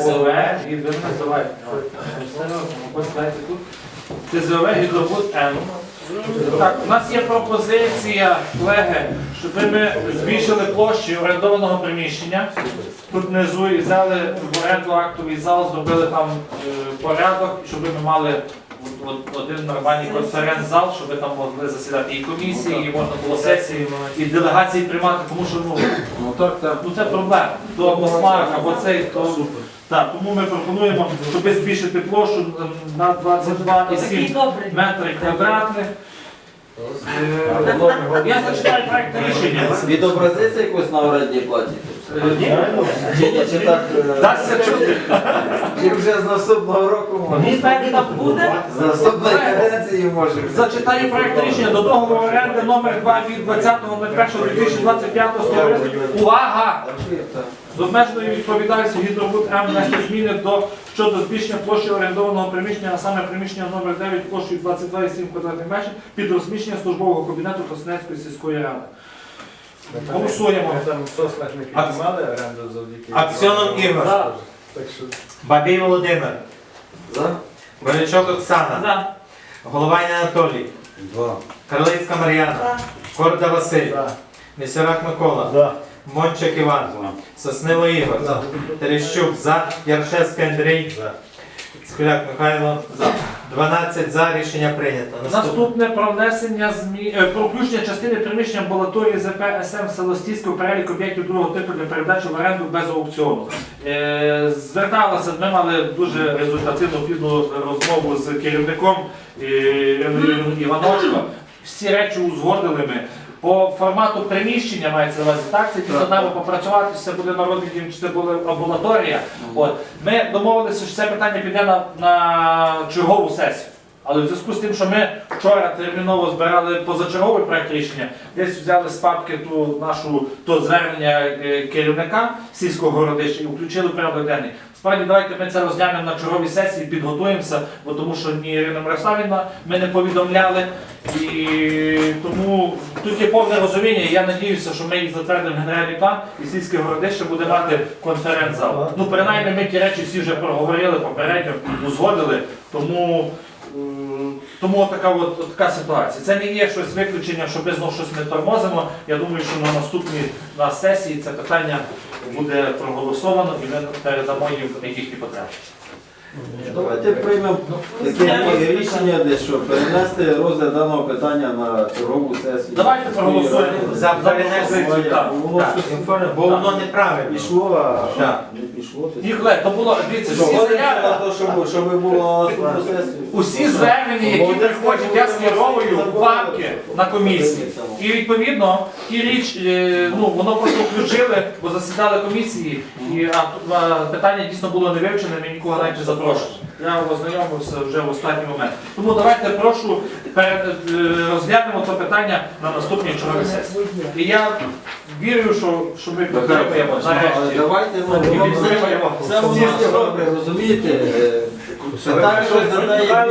ТЗВ дайте. ТЗВ гідробут М. Так, у нас є пропозиція, колеги, щоб ми збільшили площі орендованого приміщення. Тут внизу і взяли в оренду актовий зал, зробили там е, порядок, щоб ми мали от- от- один нормальний конференц-зал, щоб там могли засідати і комісії, і можна було сесії, і делегації приймати, тому що ну, Ну так, так. Ну це проблема. То або смарк, або цей, то так. Тому ми пропонуємо, щоб збільшити площу на 22,7 добрий. метри квадратних. Е, Я зачитаю проєкт рішення. Відобразиться якось на орендній платі? Е, ні? Чи так? е, Дасться чути. Чи вже з наступного року може? Він так там буде? З наступної каденції може. Зачитаю проект рішення до договору оренди номер 2 від 20.01.2025 року. Увага! З обмеженою відповідальністю гідробут М внести зміни до щодо збільшення площі орендованого приміщення, а саме приміщення номер 9 площею 22,7 квадратних метрів під розміщення службового кабінету Тоснецької сільської ради. Голосуємо. Ми там в соснах не піднімали оренду завдяки. Аксьонов Ігор. Так що Бабій Володимир. За? Борячок Оксана. За. Головань Анатолій. Два. Карлицька Мар'яна. Корда Василь. за. Місюрак Микола. За. Мончик Іван. Соснило Ігор. Терещук за. Яршевський Андрій. За. Скуляк Михайло. За. 12 за. Рішення прийнято. Наступне. Наступне про внесення змі... е, про включення частини приміщення амбулаторії ЗП СМ Селостійського перелік об'єктів другого типу для передачі в оренду без аукціону. Е, зверталася, ми мали дуже результативну плідну розмову з керівником е, Іриною. Всі речі узгодили ми. По формату приміщення мається на увазі, так? Це дійсно треба попрацювати, чи це буде народний дім, чи це буде амбулаторія. От. Ми домовилися, що це питання піде на, на чергову сесію. Але в зв'язку з тим, що ми вчора терміново збирали позачерговий проект рішення, десь взяли з папки ту нашу то звернення е, керівника сільського городища і включили в порядок денний. Справді, давайте ми це розглянемо на черговій сесії, підготуємося, бо тому що ні Ірина Мирославівна ми не повідомляли. І тому тут є повне розуміння. і Я надіюся, що ми їх затвердимо генеральний план, і сільське городище буде мати конференц-зал. Ну, принаймні, ми ті речі всі вже проговорили попередньо, узгодили. Тому Тому така от, така ситуація. Це не є щось виключення, що ми знову щось не тормозимо. Я думаю, що на наступній на сесії це питання буде проголосовано і ми передамо їм які потреби. Давайте приймемо таке рішення, де що перенести розгляд даного питання на чергову сесію. Давайте проголосуємо За перенесення. Так, Воно Так, щось інформ- Бо воно неправильно. пішло, а Так. не пішло. то то було дивіться, всі Що, заяви, на щоб, щоб було наступну сесію? усі звернення, які приходять, я скеровую в папки на комісії. І відповідно ті річ, е, ну воно просто включили, бо засідали комісії, і а, а, питання дійсно було не вивчене, ми нікого навіть не запрошували. Я ознайомився вже в останній момент. Тому давайте прошу перед, е, розглянемо це питання на наступній черговій сесії. І я вірю, що, що ми підтримуємо Але нарешті. давайте ну, І воно це все воно добре, розумієте? Питання щось задає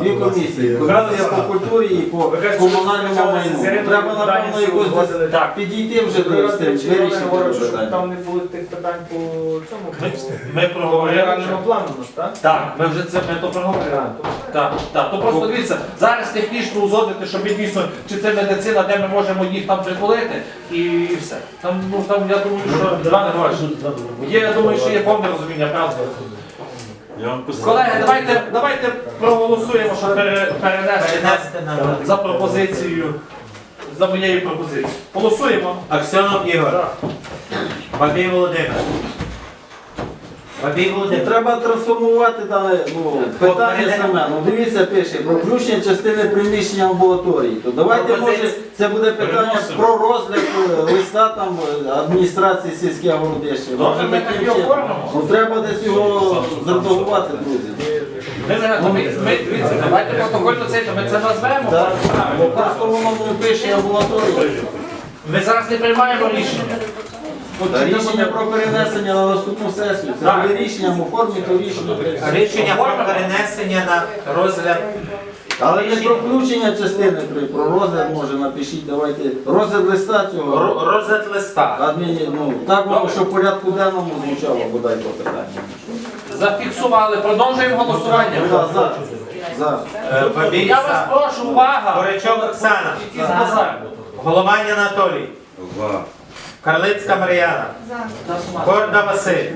дві комісії. Комісія по культурі і по комунальному майну. Треба, напевно, якось підійти вже до вирішити питання. Там не було тих питань по цьому. Ми, ми проговорили. Ну так? Ми вже це ми то проговорили. Так, так. То просто дивіться, зараз технічно узгодити, щоб ми дійсно, чи це медицина, де ми можемо їх там притулити, і, все. Там, ну там я думаю, що є, я думаю, що є повне розуміння, правда. Колеги, давайте, давайте проголосуємо, щоб пере- перенести нас за пропозицією, за моєю пропозицією. Голосуємо. Аксьонов Ігор. Матвій Володимир. Не треба трансформувати дане ну, питання саме. Ну дивіться, пише про включення частини приміщення амбулаторії. То давайте може це буде питання про розгляд е, листа там е, адміністрації сільського городища. Добре, ми. Ну треба десь його зредагувати, друзі. Ми, ми, ми, ми, дивіться, давайте протокольно це, то ми це назвемо. Так. Бо правильно. просто воно не пише амбулаторію. Ми зараз не приймаємо рішення. От Та рішення про перенесення на наступну сесію. Це Так. буде рішенням у формі, то рішення. Рішення про перенесення на розгляд. Але не про включення частини, про розгляд може напишіть, давайте розгляд листа цього. Ро- Розгляд листа. Адміні, ну, так воно, що в порядку денному звучало, бодай по питанню. Зафіксували. Продовжуємо голосування. За, за. За. Е, Я вас за. прошу, увага! Борячок Оксана. Голованя Анатолій. Карлицька Мар'яна. Корда Василь.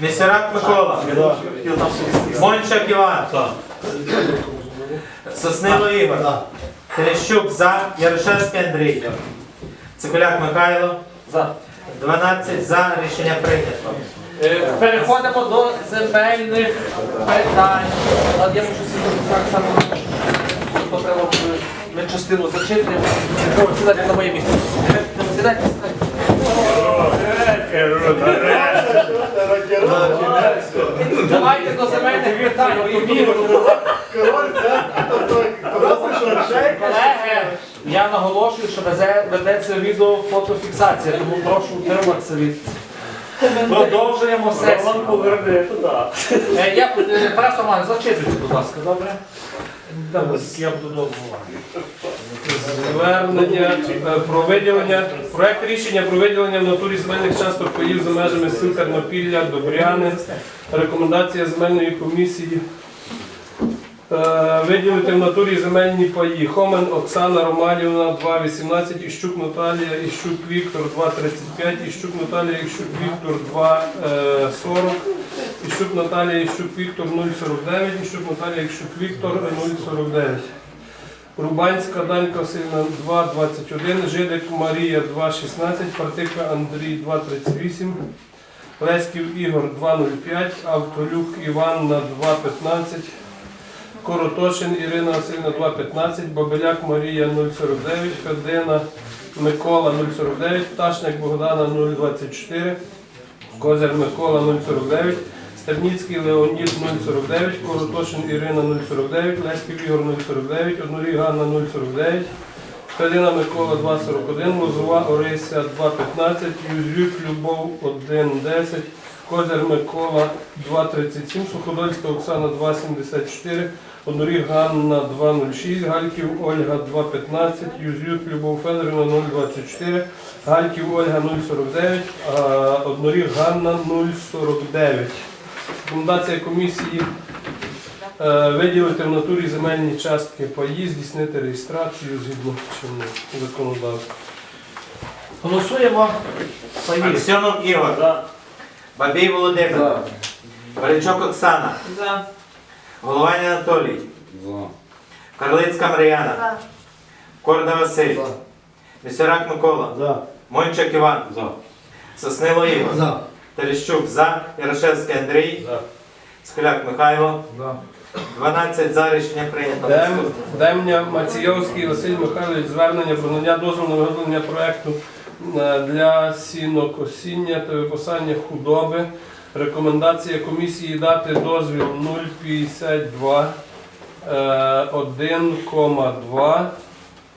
Місерак Микола. Мончак Іван. Соснило Ігор. Терещук за. Ярошевський Андрій. Цикуляк Михайло. За. 12 за. Рішення прийнято. Е, Переходимо до земельних питань. Я сидіти так само. Потрібно ми частину зачитаємо. Сідайте на моє місце. Сідайте, сідайте. Давайте до земельних питань. Колеги, я наголошую, що ведеться відео-фотофіксація, тому прошу утриматися від. Продовжуємо сесію. Е, Я е, Тарас Роман, зачитуйте, будь ласка, добре? Добре, Я буду довго. Звернення е, про виділення, проект рішення про виділення в натурі земельних часток паїв за межами сіл Тернопілля, Добряни. Рекомендація земельної комісії е, виділити в натурі земельні паї. Хомен Оксана Романівна 2,18, Іщук Наталія, Іщук Віктор 2,35, Іщук Наталія, Іщук Віктор 2,40, Іщук Наталія, Іщук Віктор 0,49, Іщук Наталія, Іщук Віктор 0,49. Рубанська Данька Васильівна 2,21, Жидик Марія 2,16, Партика Андрій 2,38, Леськів Ігор 2,05, Автолюк Іванна 2,15, Коротошин Ірина Васильівна 2,15, Бабеляк Марія 0,49, Федина Микола 0,49, Пташник Богдана 0,24, Козир Микола 0,49, Стерніцький Леонід 0,49, Коротошин Ірина 0,49, Леськів Ігор 0,49, Однорій Ганна 0,49, Федина Микола 2,41, Лозова Орися 2,15, Юзюк Любов 1,10, Козир Микола 2,37, Суходольська Оксана 2,74, Одноріг Ганна 2,06, Гальків Ольга 2,15, Юзюк Любов Федорівна 0,24, Гальків Ольга 0,49, а Одноріг Ганна 0,49. Рекомендація комісії е, виділити в натурі земельні частки паї, здійснити реєстрацію згідно чинного законодавства. Голосуємо. Поїхали. Аксьонов Ігор. Бабій Володимир. За. Борячок Оксана. Голованя Анатолій. Карлицька Мар'яна. Корда Василь. Місерак Микола. За. Мончак Іван. Соснило Ігор. За. Терещук за. Ярошевський Андрій. Скаляк Михайло. 12 за рішення прийнято. Дем, Демня Мацієвський Василь Михайлович звернення про надання дозволу на виготовлення проекту е, для сінокосіння та випасання худоби. Рекомендація комісії дати дозвіл 0,52 е, 1,2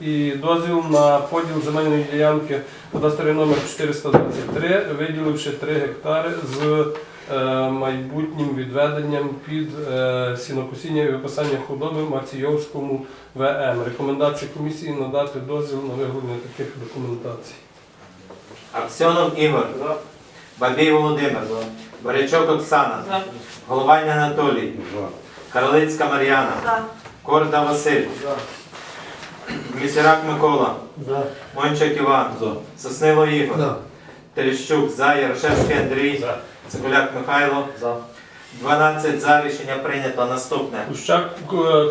і дозвіл на поділ земельної ділянки кадастровий номер 423, виділивши 3 гектари з е, майбутнім відведенням під е, сінокосіння і випасання худоби Маційовському ВМ. Рекомендації комісії надати дозвіл на виготовлення таких документацій. Аксьонов Ігор. Бабій Володимир. Борячок Оксана. Голованя Анатолій. Карлицька Мар'яна. Корда Василь. Місерак Микола. Мончак Іван. Соснило Ігор. Терещук за. Ярошевський Андрій. Цикуляк Михайло. 12 за рішення прийнято. Наступне. Кущак,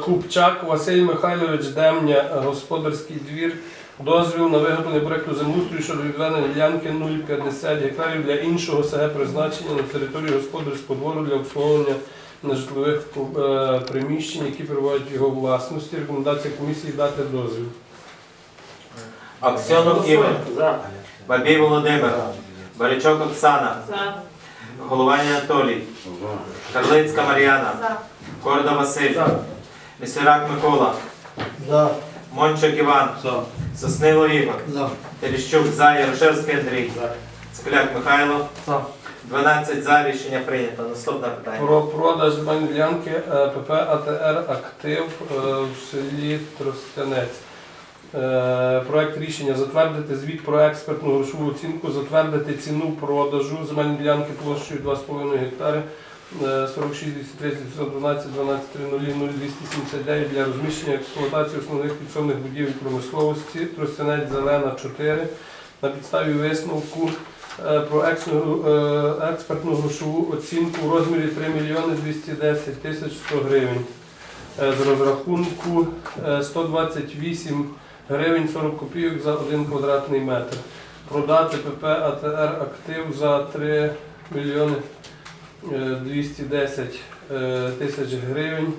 Купчак Василь Михайлович Демня, господарський двір. Дозвіл на виготовлення проекту землеустрою щодо відведення ділянки 0,50 гектарів для іншого СГ призначення на території господарського двору для обслуговування нежитлових е, приміщень, які перебувають в його власності. Рекомендація комісії дати дозвіл. Аксьонов Ігор. Бабій Володимир. Борячок Оксана. Голованя Анатолій. Карлицька Мар'яна. Корда Василь. Місерак Микола. За. Мончак Іван. Соснило Ігор. За. Терещук за. Ярошевський Андрій. Цикуляк Михайло. За. 12 за рішення прийнято. Наступне питання. Про продаж земельної ділянки е, ПП АТР Актив е, в селі Тростянець. Е, Проект рішення затвердити звіт про експертну грошову оцінку, затвердити ціну продажу земельної ділянки площею 2,5 гектари е, 46 230 912 12 00 279 для розміщення експлуатації основних підсобних будівель промисловості Тростянець Зелена 4 на підставі висновку про е, експертну грошову оцінку у розмірі 3 мільйони 210 тисяч 100 гривень. Е, З розрахунку е, 128 гривень 40 копійок за 1 квадратний метр. Продати ПП АТР актив за 3 мільйони е, 210 е, тисяч гривень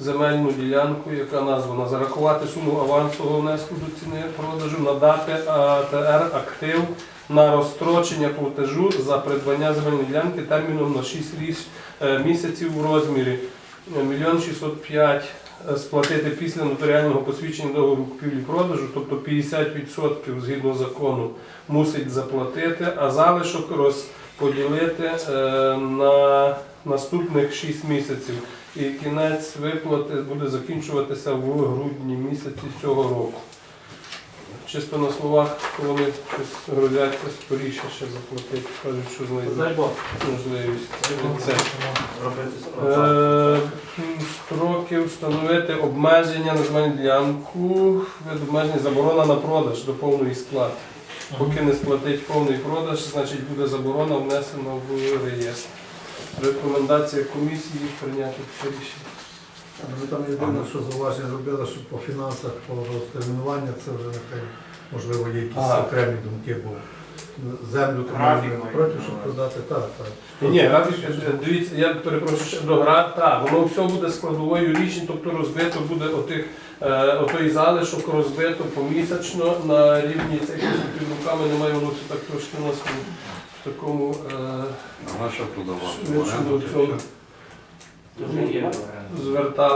земельну ділянку, яка названа зарахувати суму авансового внеску до ціни продажу, надати АТР актив на розстрочення платежу за придбання земельної ділянки терміном на 6 е, місяців в розмірі 1 605 е, сплатити після нотаріального посвідчення договору купівлі-продажу, тобто 50% згідно закону мусить заплатити, а залишок розподілити е, на наступних 6 місяців. І кінець виплати буде закінчуватися в грудні місяці цього року. Чисто на словах, вони щось грозяться скоріше ще заплатити, кажуть, що знайдуть можливість. Це. Е, Строки встановити обмеження на земельну ділянку, обмеження заборона на продаж до повної сплати. Поки не сплатить повний продаж, значить буде заборона внесена в реєстр. Рекомендація комісії прийняти це рішення. Ми там єдине, що зауваження робили, що по фінансах, по розтермінуванню, це вже нехай, можливо, є якісь А. окремі думки, бо землю то Графік не має проти, щоб на продати, так, так. Ні, ні, графік, е, дивіться, я перепрошую ще до гра, так, воно все буде складовою рішень, тобто розбито буде отих, е, отої залишок розбито помісячно на рівні цих під руками немає, воно все так трошки у нас такому е, Наша трудова. звертали.